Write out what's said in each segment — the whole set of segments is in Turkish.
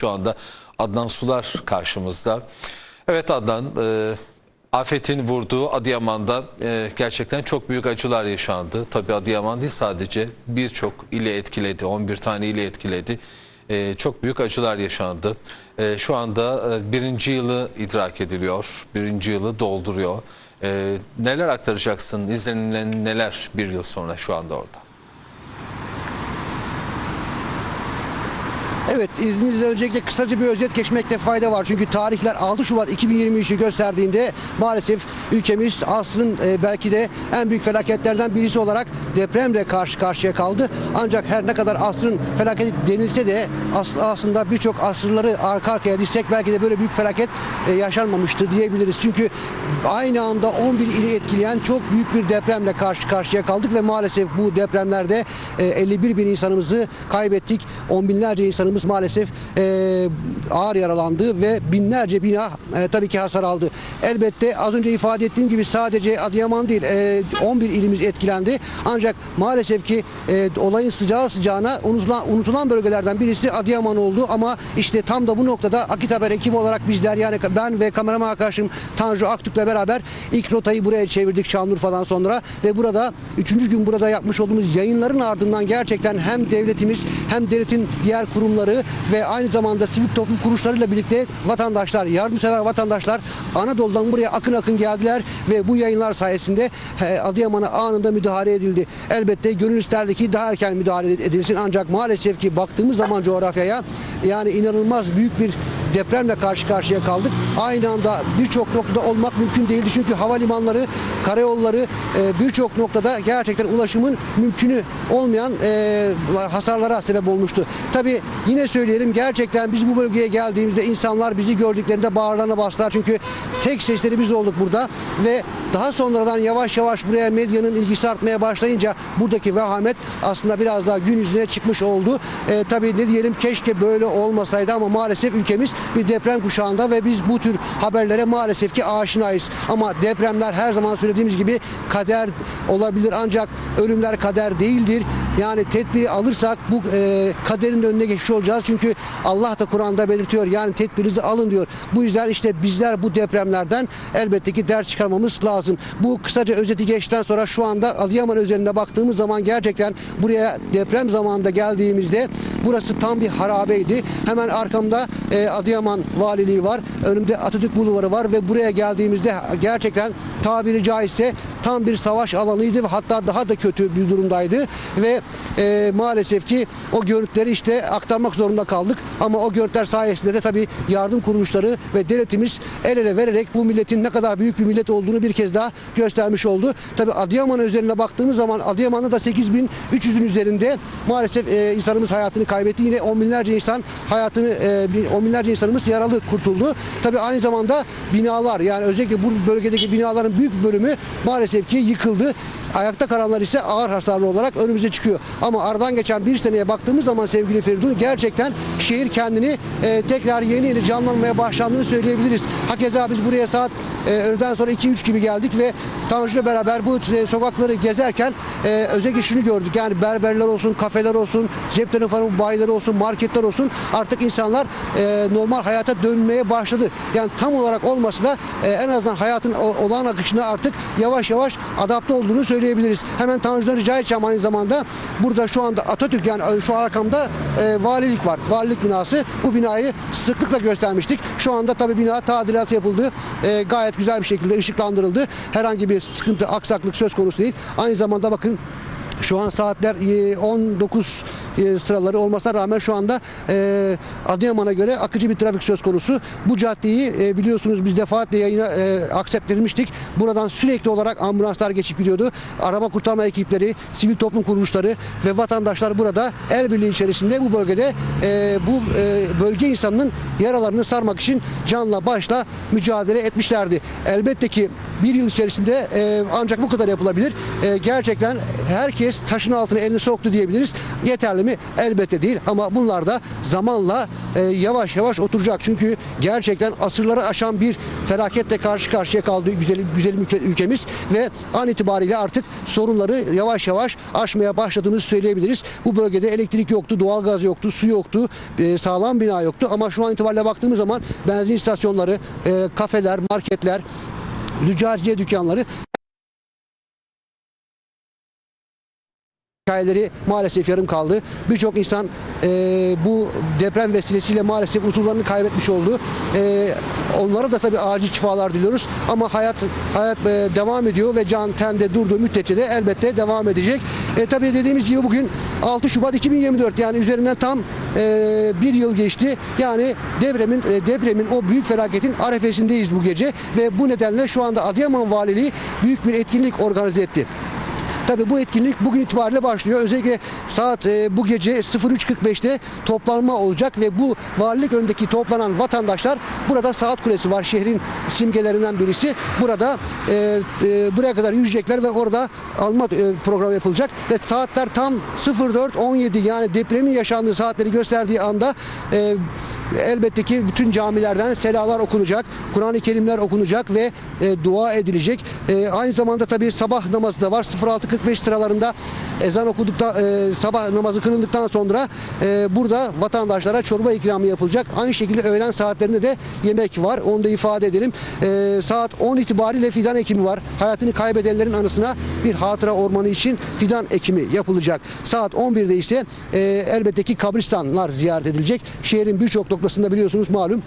Şu anda Adnan Sular karşımızda. Evet Adnan, e, afetin vurduğu Adıyaman'da e, gerçekten çok büyük acılar yaşandı. Tabii Adıyaman değil sadece birçok ili etkiledi, 11 tane ili etkiledi. E, çok büyük acılar yaşandı. E, şu anda e, birinci yılı idrak ediliyor, birinci yılı dolduruyor. E, neler aktaracaksın, izlenilen neler bir yıl sonra şu anda orada? Evet izninizle öncelikle kısaca bir özet geçmekte fayda var. Çünkü tarihler 6 Şubat 2023'ü gösterdiğinde maalesef ülkemiz asrın e, belki de en büyük felaketlerden birisi olarak depremle karşı karşıya kaldı. Ancak her ne kadar asrın felaketi denilse de as- aslında birçok asırları arka arkaya dizsek belki de böyle büyük felaket e, yaşanmamıştı diyebiliriz. Çünkü aynı anda 11 ili etkileyen çok büyük bir depremle karşı karşıya kaldık ve maalesef bu depremlerde e, 51 bin insanımızı kaybettik. On binlerce insanımız maalesef e, ağır yaralandı ve binlerce bina e, tabii ki hasar aldı. Elbette az önce ifade ettiğim gibi sadece Adıyaman değil e, 11 ilimiz etkilendi. Ancak maalesef ki e, olayın sıcağı sıcağına unutulan, unutulan bölgelerden birisi Adıyaman oldu ama işte tam da bu noktada Akit Haber ekibi olarak bizler yani ben ve kameraman arkadaşım Tanju Aktürk'le beraber ilk rotayı buraya çevirdik Şanlıurfa'dan sonra ve burada üçüncü gün burada yapmış olduğumuz yayınların ardından gerçekten hem devletimiz hem devletin diğer kurumları ve aynı zamanda sivil toplum kuruluşlarıyla birlikte vatandaşlar, yardımsever vatandaşlar Anadolu'dan buraya akın akın geldiler ve bu yayınlar sayesinde Adıyaman'a anında müdahale edildi. Elbette gönül isterdi ki daha erken müdahale edilsin ancak maalesef ki baktığımız zaman coğrafyaya yani inanılmaz büyük bir depremle karşı karşıya kaldık. Aynı anda birçok noktada olmak mümkün değildi çünkü havalimanları, karayolları e, birçok noktada gerçekten ulaşımın mümkünü olmayan e, hasarlara sebep olmuştu. Tabii yine söyleyelim gerçekten biz bu bölgeye geldiğimizde insanlar bizi gördüklerinde bağırlarına bastılar çünkü tek sesleri biz olduk burada ve daha sonradan yavaş yavaş buraya medyanın ilgisi artmaya başlayınca buradaki vehamet aslında biraz daha gün yüzüne çıkmış oldu. E, tabii ne diyelim keşke böyle olmasaydı ama maalesef ülkemiz bir deprem kuşağında ve biz bu tür haberlere maalesef ki aşinayız. Ama depremler her zaman söylediğimiz gibi kader olabilir ancak ölümler kader değildir. Yani tedbiri alırsak bu e, kaderin de önüne geçmiş olacağız. Çünkü Allah da Kur'an'da belirtiyor. Yani tedbirinizi alın diyor. Bu yüzden işte bizler bu depremlerden elbette ki ders çıkarmamız lazım. Bu kısaca özeti geçtikten sonra şu anda Adıyaman özelinde baktığımız zaman gerçekten buraya deprem zamanında geldiğimizde burası tam bir harabeydi. Hemen arkamda e, Adıyaman Valiliği var. Önümde Atatürk Bulvarı var ve buraya geldiğimizde gerçekten tabiri caizse tam bir savaş alanıydı ve hatta daha da kötü bir durumdaydı ve e, maalesef ki o görüntüleri işte aktarmak zorunda kaldık. Ama o görüntüler sayesinde de tabii yardım kuruluşları ve devletimiz el ele vererek bu milletin ne kadar büyük bir millet olduğunu bir kez daha göstermiş oldu. Tabii Adıyaman üzerine baktığımız zaman Adıyaman'da da 8300'ün üzerinde maalesef e, insanımız hayatını kaybetti. Yine on binlerce insan hayatını e, on binlerce insanımız yaralı kurtuldu. Tabii aynı zamanda binalar yani özellikle bu bölgedeki binaların büyük bölümü maalesef ki yıkıldı. Ayakta kalanlar ise ağır hasarlı olarak önümüze çıkıyor. Ama aradan geçen bir seneye baktığımız zaman sevgili Feridun gerçekten şehir kendini e, tekrar yeni yeni canlanmaya başlandığını söyleyebiliriz. Hakeza biz buraya saat e, öğleden sonra 2-3 gibi geldik ve Tanju'yla beraber bu e, sokakları gezerken e, özellikle şunu gördük. Yani berberler olsun, kafeler olsun, cep telefonu bayileri olsun, marketler olsun artık insanlar e, normal hayata dönmeye başladı. Yani tam olarak olmasa da e, en azından hayatın o- olağan akışına artık yavaş yavaş adapte olduğunu söyleyebiliriz. Hemen Tanju'dan rica edeceğim aynı zamanda burada şu anda Atatürk yani e, şu arkamda e, valilik var. Valilik binası. Bu binayı sıklıkla göstermiştik. Şu anda tabii bina tadilat yapıldı. E, gayet güzel bir şekilde ışıklandırıldı. Herhangi bir sıkıntı, aksaklık söz konusu değil. Aynı zamanda bakın şu an saatler e, 19 e, sıraları olmasına rağmen şu anda e, Adıyaman'a göre akıcı bir trafik söz konusu. Bu caddeyi e, biliyorsunuz biz defaatle yayına e, aksettirmiştik. Buradan sürekli olarak ambulanslar geçip gidiyordu. Arama kurtarma ekipleri, sivil toplum kuruluşları ve vatandaşlar burada el birliği içerisinde bu bölgede e, bu e, bölge insanının yaralarını sarmak için canla başla mücadele etmişlerdi. Elbette ki bir yıl içerisinde e, ancak bu kadar yapılabilir. E, gerçekten herkes taşın altına elini soktu diyebiliriz. Yeterli mi? Mi? Elbette değil ama bunlar da zamanla e, yavaş yavaş oturacak. Çünkü gerçekten asırları aşan bir felaketle karşı karşıya kaldı güzel, güzel ülke- ülkemiz ve an itibariyle artık sorunları yavaş yavaş aşmaya başladığımızı söyleyebiliriz. Bu bölgede elektrik yoktu, doğalgaz yoktu, su yoktu, e, sağlam bina yoktu ama şu an itibariyle baktığımız zaman benzin istasyonları, e, kafeler, marketler, züccaciye dükkanları hikayeleri maalesef yarım kaldı. Birçok insan e, bu deprem vesilesiyle maalesef uzuvlarını kaybetmiş oldu. E, onlara da tabii acil şifalar diliyoruz. Ama hayat hayat e, devam ediyor ve can tende durduğu müddetçe de elbette devam edecek. E, tabii dediğimiz gibi bugün 6 Şubat 2024 yani üzerinden tam e, bir yıl geçti. Yani depremin e, depremin o büyük felaketin arefesindeyiz bu gece ve bu nedenle şu anda Adıyaman Valiliği büyük bir etkinlik organize etti. Tabii bu etkinlik bugün itibariyle başlıyor. Özellikle saat e, bu gece 03.45'te toplanma olacak ve bu valilik öndeki toplanan vatandaşlar burada saat kulesi var şehrin simgelerinden birisi. Burada e, e, buraya kadar yürüyecekler ve orada alma e, programı yapılacak ve saatler tam 04.17 yani depremin yaşandığı saatleri gösterdiği anda e, elbette ki bütün camilerden selalar okunacak, Kur'an-ı Kerimler okunacak ve e, dua edilecek. E, aynı zamanda tabii sabah namazı da var. 06.45 sıralarında ezan okuduktan e, sabah namazı kılındıktan sonra e, burada vatandaşlara çorba ikramı yapılacak. Aynı şekilde öğlen saatlerinde de yemek var. Onu da ifade edelim. E, saat 10 itibariyle fidan ekimi var. Hayatını kaybedenlerin anısına bir hatıra ormanı için fidan ekimi yapılacak. Saat 11'de ise e, elbette ki kabristanlar ziyaret edilecek. Şehrin birçok noktasında biliyorsunuz malum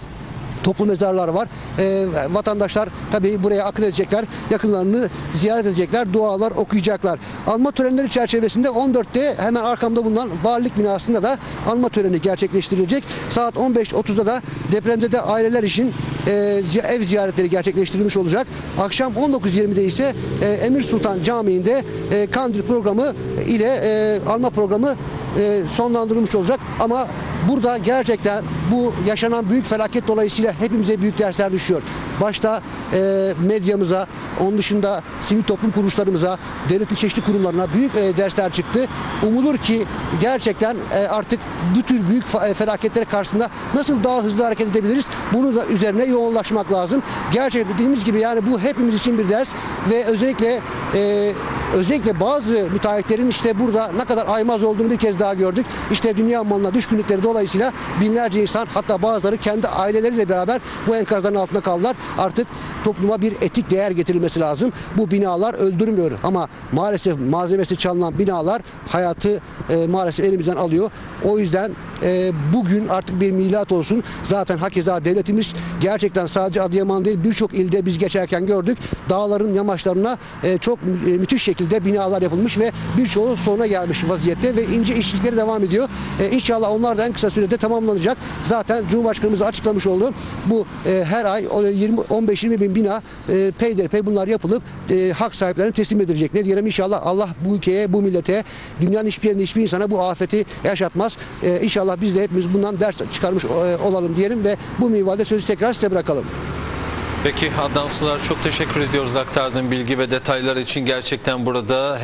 toplu mezarlar var. Ee, vatandaşlar tabii buraya akın edecekler. Yakınlarını ziyaret edecekler. Dualar okuyacaklar. Anma törenleri çerçevesinde 14'te hemen arkamda bulunan valilik binasında da anma töreni gerçekleştirilecek. Saat 15.30'da da depremzede aileler için e, ev ziyaretleri gerçekleştirilmiş olacak. Akşam 19.20'de ise e, Emir Sultan Camii'nde e, kandil programı ile e, alma programı e, sonlandırılmış olacak. Ama burada gerçekten bu yaşanan büyük felaket dolayısıyla hepimize büyük dersler düşüyor. Başta e, medyamıza, onun dışında sivil toplum kuruluşlarımıza, devletin çeşitli kurumlarına büyük e, dersler çıktı. Umulur ki gerçekten e, artık bütün büyük fa- e, felaketler karşısında nasıl daha hızlı hareket edebiliriz? Bunu da üzerine yoğunlaşmak lazım. Gerçekten dediğimiz gibi yani bu hepimiz için bir ders ve özellikle e, özellikle bazı müteahhitlerin işte burada ne kadar aymaz olduğunu bir kez daha gördük. İşte dünya malına düşkünlükleri dolayısıyla binlerce insan hatta bazıları kendi aileleriyle beraber bu enkazların altında kaldılar. Artık topluma bir etik değer getirilmesi lazım. Bu binalar öldürmüyor ama maalesef malzemesi çalınan binalar hayatı e, maalesef elimizden alıyor. O yüzden e, bugün artık bir milat olsun. Zaten hakeza devletimiz gerçekten sadece Adıyaman değil birçok ilde biz geçerken gördük. Dağların yamaçlarına e, çok e, müthiş şekilde binalar yapılmış ve birçoğu sona gelmiş vaziyette ve ince işçilikleri devam ediyor. E, inşallah onlar da en kısa sürede tamamlanacak. Zaten Cumhurbaşkanımız açıklamış oldu. Bu e, her ay o 20 15-20 bin bina e, peyderpey bunlar yapılıp e, hak sahiplerine teslim edilecek. Ne diyelim inşallah Allah bu ülkeye, bu millete, dünyanın hiçbir yerinde hiçbir insana bu afeti yaşatmaz. E, inşallah biz de hepimiz bundan ders çıkarmış e, olalım diyelim ve bu minvalde sözü tekrar size bırakalım. Peki Adnan Sular çok teşekkür ediyoruz aktardığın bilgi ve detaylar için gerçekten burada